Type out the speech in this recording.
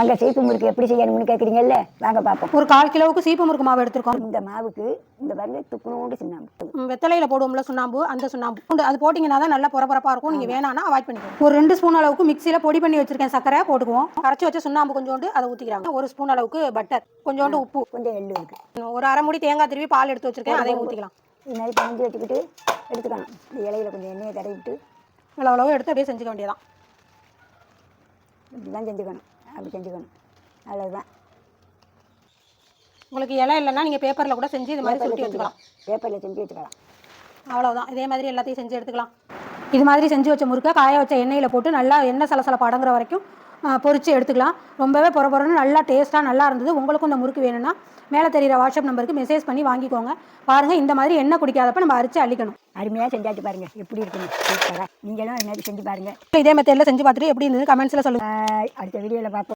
அங்கே சீப்பு முறுக்கு எப்படி செய்யணும்னு கேட்குறீங்கல்ல வாங்க பார்ப்போம் ஒரு கால் கிலோவுக்கு சீப்பு முறுக்கு மாவு எடுத்திருக்கோம். இந்த மாவுக்கு இந்த பாருங்க துப்புனோண்டு சின்னாம்பு ம், வெத்தலையில போடுவோம்ல சுண்ணாம்பு அந்த சுண்ணாம்பு. அது போட்டிங்கன்னா தான் நல்லா பொறப்பொறப்பா இருக்கும். நீங்க வேணாம்னா அவாய்ட் பண்ணிக்கோங்க. ஒரு ரெண்டு ஸ்பூன் அளவுக்கு மிக்சியில பொடி பண்ணி வச்சிருக்கேன் சக்கரை போட்டுக்குவோம். கரைச்சி வச்ச சுண்ணாம்பு கொஞ்சோண்டு அதை ஊற்றிக்கிறாங்க ஒரு ஸ்பூன் அளவுக்கு பட்டர் கொஞ்சோண்டு உப்பு. கொஞ்சம் எள்ளு இருக்குது ஒரு அரை மூடி தேங்காய் திருவி பால் எடுத்து வச்சிருக்கேன் அதையும் ஊற்றிக்கலாம் இது மாதிரி பஞ்சு வச்சுக்கிட்டு எடுத்துக்கணும் இந்த இலையில கொஞ்சம் எண்ணெயை தடவிட்டு. இவ்வளோ அளவு எடுத்து அப்படியே செஞ்சுக்க வேண்டியதான் இப்படி தான் செஞ்சுக்கணும். அப்படி செஞ்சுக்கணும். அவ்வளோதான் உங்களுக்கு இலை இல்லைன்னா நீங்கள் பேப்பரில் கூட செஞ்சு இது மாதிரி சுருட்டி வச்சுக்கலாம். பேப்பரில் செஞ்சு வச்சுக்கலாம். அவ்வளவுதான். இதே மாதிரி எல்லாத்தையும் செஞ்சு எடுத்துக்கலாம். இது மாதிரி செஞ்சு வச்ச முறுக்கை காய வச்ச எண்ணெயில் போட்டு நல்லா எண்ணெய் சலசலப்பு அடங்குற வரைக்கும் ஆ, பொரிச்சு எடுத்துக்கலாம். ரொம்பவே பொற பொறன்னு நல்லா டேஸ்ட்டாக நல்லா இருந்தது. உங்களுக்கும் இந்த முறுக்கு வேணும்னா மேலே தெரியிற வாட்ஸ்அப் நம்பருக்கு மெசேஜ் பண்ணி வாங்கிக்கோங்க. பாருங்கள் இந்த மாதிரி எண்ணெய் குடிக்காதப்ப நம்ம அரிச்சு அள்ளிக்கணும். அருமையாக செஞ்சாச்சு பாருங்க. எப்படி இருக்குன்னு. நீங்களும் அது மாதிரி செஞ்சு பாருங்க. இதே மெத்தடில் செஞ்சு பார்த்துட்டு எப்படி இருந்தது கமெண்ட்ஸில் சொல்லுங்கள். அடுத்த வீடியோவில் பார்ப்போம்.